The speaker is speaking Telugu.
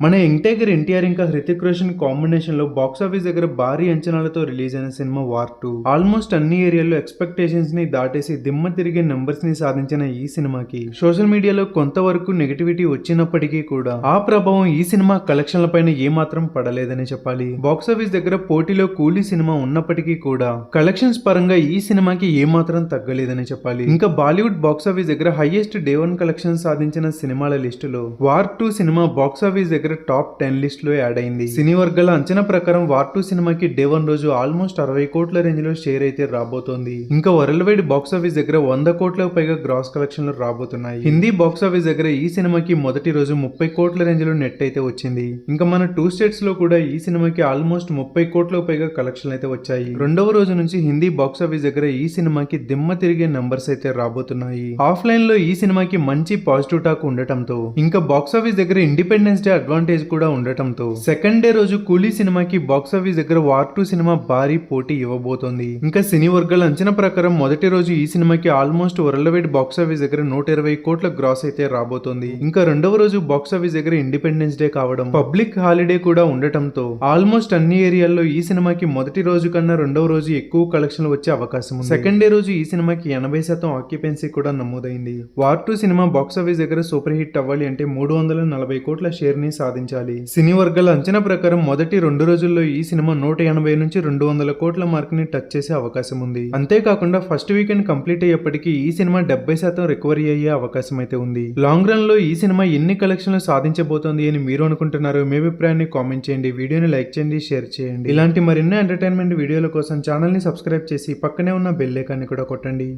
మన యంగ్ ఎన్టీఆర్ ఇంకా హృతిక్ రోషన్ కాంబినేషన్లో బాక్స్ ఆఫీస్ దగ్గర భారీ అంచనాలతో రిలీజ్ అయిన సినిమా వార్ టూ ఆల్మోస్ట్ అన్ని ఏరియాల్లో ఎక్స్పెక్టేషన్స్ని దాటేసి దిమ్మ తిరిగే నెంబర్స్ని సాధించిన ఈ సినిమాకి. సోషల్ మీడియాలో కొంతవరకు నెగటివిటీ వచ్చినప్పటికీ కూడా ఆ ప్రభావం ఈ సినిమా కలెక్షన్ల పైన ఏమాత్రం పడలేదని చెప్పాలి. బాక్స్ ఆఫీస్ దగ్గర పోటీలో కూలీ సినిమా ఉన్నప్పటికీ కూడా కలెక్షన్స్ పరంగా ఈ సినిమాకి ఏమాత్రం తగ్గలేదని చెప్పాలి. ఇంకా బాలీవుడ్ బాక్స్ ఆఫీస్ దగ్గర హైయెస్ట్ డే వన్ కలెక్షన్ సాధించిన సినిమాల లిస్టులో War Two cinema box office దగ్గర టాప్ టెన్ లిస్ట్లో యాడ్ అయింది. సినీ వర్గాల అంచనా ప్రకారం వార్ టూ సినిమాకి డే వన్ రోజు ఆల్మోస్ట్ అరవై కోట్ల రేంజ్లో షేర్ అయితే రాబోతోంది. ఇంకా వరల్డ్ వైడ్ బాక్స్ ఆఫీస్ దగ్గర వంద కోట్ల పైగా గ్రాస్ కలెక్షన్లు రాబోతున్నాయి. హిందీ బాక్స్ ఆఫీస్ దగ్గర ఈ సినిమాకి మొదటి రోజు ముప్పై కోట్ల రేంజ్లో నెట్ అయితే వచ్చింది. ఇంకా మన టూ స్టేట్స్లో కూడా ఈ సినిమాకి ఆల్మోస్ట్ ముప్పై కోట్ల పైగా కలెక్షన్లు అయితే వచ్చాయి. రెండవ రోజు నుంచి హిందీ బాక్స్ ఆఫీస్ దగ్గర ఈ సినిమాకి దిమ్మ తిరిగే నంబర్స్ అయితే రాబోతున్నాయి. ఆఫ్లైన్లో ఈ సినిమాకి మంచి పాజిటివ్ టాక్ ఉండటంతో ఇంకా బాక్స్ ఆఫీస్ దగ్గర ఇండిపెండెన్స్ డే అడ్వాంటేజ్ కూడా ఉండటంతో సెకండ్ డే రోజు కూలీ సినిమాకి బాక్స్ ఆఫీస్ దగ్గర వార్ టూ సినిమా భారీ పోటీ ఇవ్వబోతోంది. ఇంకా సినీ వర్గాల అంచనా ప్రకారం మొదటి రోజు ఈ సినిమాకి almost world wide box office దగ్గర నూట ఇరవై కోట్ల గ్రాస్ అయితే రాబోతోంది. ఇంకా రెండవ రోజు బాక్స్ ఆఫీస్ దగ్గర ఇండిపెండెన్స్ డే కావడం పబ్లిక్ హాలిడే కూడా ఉండటంతో ఆల్మోస్ట్ అన్ని ఏరియాల్లో ఈ సినిమాకి మొదటి రోజు కన్నా రెండవ రోజు ఎక్కువ కలెక్షన్లు వచ్చే అవకాశం ఉంది. సెకండ్ డే రోజు ఈ సినిమాకి ఎనభై శాతం ఆక్యుపెన్సీ కూడా నమోదైంది. War Two cinema box office దగ్గర సూపర్ హిట్ అవ్వాలి అంటే మూడు వందల నలభై కోట్ల షేర్ని సాధించాలి. సినీ వర్గాల అంచనా ప్రకారం మొదటి రెండు రోజుల్లో ఈ సినిమా నూట ఎనభై నుంచి రెండు వందల కోట్ల మార్క్ని టచ్ చేసే అవకాశం ఉంది. అంతేకాకుండా ఫస్ట్ వీకెండ్ కంప్లీట్ అయ్యేప్పటికీ ఈ సినిమా డెబ్బై శాతం రికవరీ అయ్యే అవకాశం అయితే ఉంది. లాంగ్ రన్లో ఈ సినిమా ఎన్ని కలెక్షన్లు సాధించబోతోంది అని మీరు అనుకుంటున్నారు మీ అభిప్రాయాన్ని కామెంట్ చేయండి. వీడియోని లైక్ చేయండి షేర్ చేయండి. ఇలాంటి మరిన్ని ఎంటర్టైన్మెంట్ వీడియోల కోసం ఛానల్ని సబ్స్క్రైబ్ చేసి పక్కనే ఉన్న బెల్ ఐకాన్ని కూడా కొట్టండి.